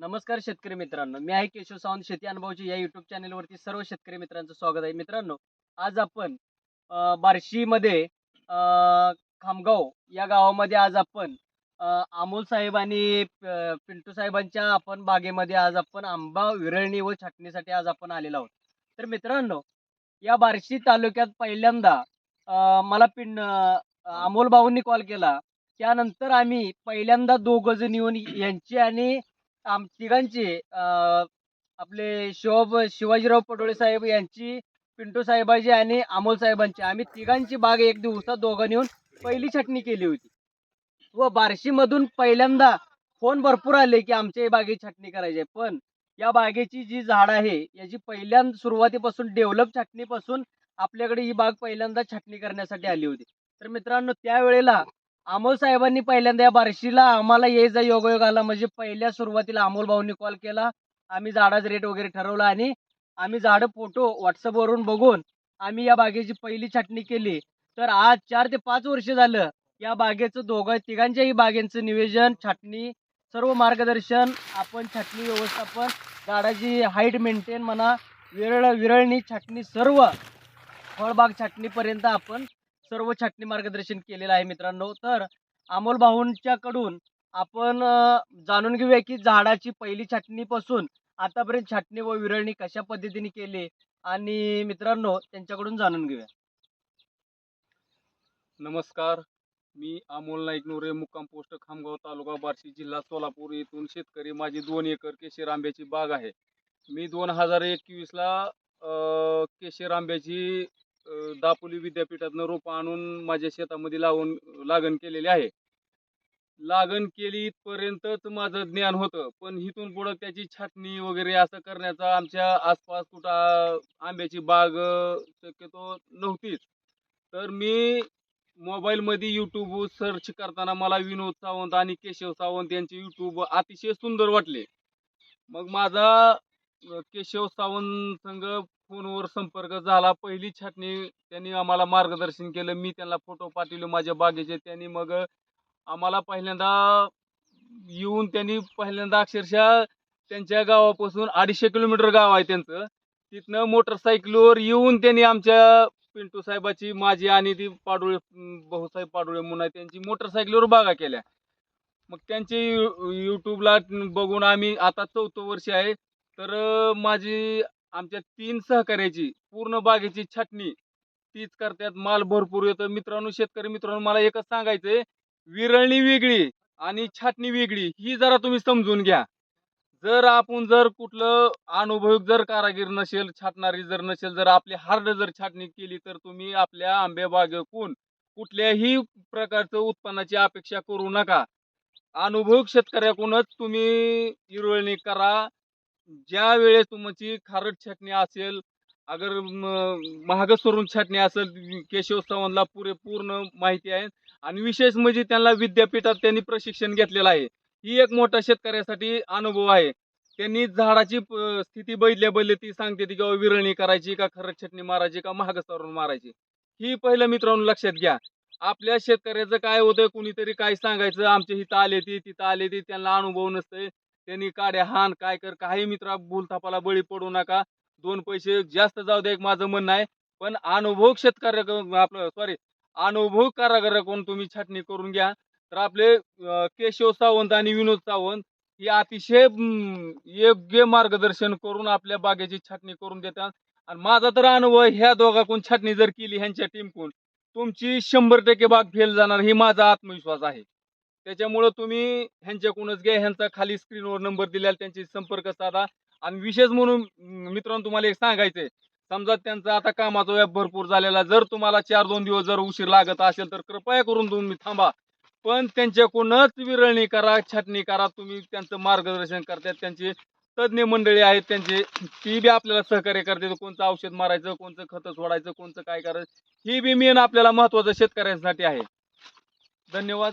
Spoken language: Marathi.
नमस्कार शेतकरी मित्रांनो. मी आहे केशव सावंत शेती अनुभवची या युट्यूब चॅनलवरती सर्व शेतकरी मित्रांचं स्वागत आहे. मित्रांनो आज आपण बार्शीमध्ये खामगाव या गावामध्ये आज आपण अमोल साहेब आणि पिंटू साहेबांच्या आपण बागेमध्ये आज आपण आंबा विरळणी व छाटणीसाठी आज आपण आलेलो आहोत. तर मित्रांनो या बार्शी तालुक्यात पहिल्यांदा मला पिं अमोल भाऊंनी कॉल केला. त्यानंतर आम्ही पहिल्यांदा दोघं जण येऊन यांची आणि आम तिघांची अं, आपले शिव शिवाजीराव पटोळे साहेब यांची पिंटू साहेबाची आणि अमोल साहेबांची. आम्ही तिघांची बाग एक दिवसात दोघांनी येऊन पहिली छटणी केली होती. व बार्शीमधून पहिल्यांदा फोन भरपूर आले की आमच्या या बागेची छटणी करायची आहे. पण या बागेची जी झाड आहे याची पहिल्यांदा सुरुवातीपासून डेव्हलप छटणीपासून आपल्याकडे ही बाग पहिल्यांदा छटणी करण्यासाठी आली होती. तर मित्रांनो त्यावेळेला अमोल साहेबांनी पहिल्यांदा या बार्शीला आम्हाला यायचा योगायोग आला. म्हणजे पहिल्या सुरुवातीला अमोल भाऊंनी कॉल केला. आम्ही झाडाचा रेट वगैरे ठरवला आणि आम्ही झाडं फोटो व्हॉट्सअपवरून बघून आम्ही या बागेची पहिली छाटणी केली. तर आज चार ते पाच वर्ष झालं या बागेचं दोघं तिघांच्याही बागेंचं नियोजन छाटणी सर्व मार्गदर्शन आपण छाटणी व्यवस्थापन झाडाची हाईट मेंटेन म्हणा विरळ विरळणी छाटणी सर्व फळबाग छाटणीपर्यंत आपण सर्व छाटणी मार्गदर्शन केलेलं आहे मित्रांनो. तर अमोल भाऊंच्याकडून आपण जाणून घेऊया की झाडाची पहिली छाटणीपासून आतापर्यंत छाटणी व विरळणी कशा पद्धतीने केली आणि मित्रांनो त्यांच्याकडून जाणून घेऊया. नमस्कार. मी अमोल नाईक नोरे मुक्काम पोस्ट खामगाव तालुका बार्शी जिल्हा सोलापूर येथून शेतकरी. माझी दोन एकर केशर आंब्याची बाग आहे. मी दोन हजार एकवीसला केशर आंब्याची दापोली विद्यापीठातनं रोपं आणून माझ्या शेतामध्ये लावून लागण केलेली आहे. लागण केली इथपर्यंतच माझं ज्ञान होतं. पण इथून पुढं त्याची छाटणी वगैरे असं करण्याचा आमच्या आसपास कुठं आंब्याची बाग शक्यतो नव्हतीच. तर मी मोबाईलमध्ये यूट्यूब सर्च करताना मला विनोद सावंत आणि केशव सावंत यांचे यूट्यूब अतिशय सुंदर वाटले. मग माझा केशव सावंत संघ फोनवर संपर्क झाला. पहिली छाटणी त्यांनी आम्हाला मार्गदर्शन केलं. मी त्यांना फोटो पाठवले माझ्या बागेचे. त्यांनी मग आम्हाला पहिल्यांदा येऊन त्यांनी पहिल्यांदा अक्षरशः त्यांच्या गावापासून अडीचशे किलोमीटर गाव आहे त्यांचं. तिथनं मोटरसायकलवर येऊन त्यांनी आमच्या पिंटू साहेबाची माझी आणि ती पाडोळे भाऊसाहेब पाडोळे म्हणून आहे त्यांची मोटरसायकलवर बागा केल्या. मग त्यांची यूट्यूबला बघून आम्ही आता चौथं वर्ष आहे. तर माझी आमच्या तीन सहकार्याची पूर्ण बागेची छाटणी तीच करतात माल भरपूर येतो. मित्रांनो शेतकरी मित्रांनो मला एकच सांगायचंय विरळणी वेगळी आणि छाटणी वेगळी ही जरा तुम्ही समजून घ्या. जर आपण जर कुठलं अनुभवी जर कारागीर नसेल छाटणारी जर नसेल जर आपली हार्ड जर छाटणी केली तर तुम्ही आपल्या आंबे बागेकून कुठल्याही प्रकारचं उत्पन्नाची अपेक्षा करू नका. अनुभव शेतकऱ्याकडूनच तुम्ही हिरवळणी करा ज्या वेळेस तुमची खारट छाटणी असेल अगर महाग स्वरून छाटणी असेल केशव चव्हाणला पुरे पूर्ण माहिती आहे. आणि विशेष म्हणजे त्यांना विद्यापीठात त्यांनी प्रशिक्षण घेतलेलं आहे. ही एक मोठा शेतकऱ्यासाठी अनुभव आहे. त्यांनी झाडाची स्थिती बैदल्या बदले ती सांगते ती किंवा विरळणी करायची का खरड छटणी मारायची का महाग स्तरून मारायची. ही पहिलं मित्रांनो लक्षात घ्या. आपल्या शेतकऱ्याचं काय होतंय कुणीतरी काय सांगायचं आमच्या इथं आले ती तिथं आले ती त्यांना अनुभव नसतंय. त्यांनी काड्या हान काय कर काही मित्रा बुलथापाला बळी पडू नका. दोन पैसे जास्त जाऊ दे एक माझं म्हणणं आहे. पण अनुभव शेतकऱ्या आपलं सॉरी अनुभव कारागिराकडून तुम्ही छाटणी करून घ्या. तर आपले केशव सावंत आणि विनोद सावंत हे अतिशय योग्य मार्गदर्शन करून आपल्या बागेची छाटणी करून देतात. आणि माझा तर अनुभव ह्या दोघाकडून छाटणी जर केली ह्यांच्या टीमकडून तुमची शंभर टक्के बाग फेल जाणार ही माझा आत्मविश्वास आहे. त्याच्यामुळं तुम्ही ह्यांच्याकडूनच घ्या ह्यांचा खाली स्क्रीनवर नंबर दिलेला त्यांची संपर्क साधा. आणि विशेष म्हणून मित्रांनो तुम्हाला एक सांगायचंय. समजा त्यांचा आता कामाचा व्याप भरपूर झालेला जर तुम्हाला चार दोन दिवस जर उशीर लागत असेल तर कृपया करून तुम्ही थांबा. पण त्यांच्याकडूनच विरळणी करा छाटणी करा तुम्ही त्यांचं मार्गदर्शन करतात त्यांची तज्ज्ञ मंडळी आहेत त्यांचे ती बी आपल्याला सहकार्य करते कोणतं औषध मारायचं कोणतं खतं सोडायचं कोणतं काय करायचं ही बी मेन आपल्याला महत्वाचं शेतकऱ्यांसाठी आहे. धन्यवाद.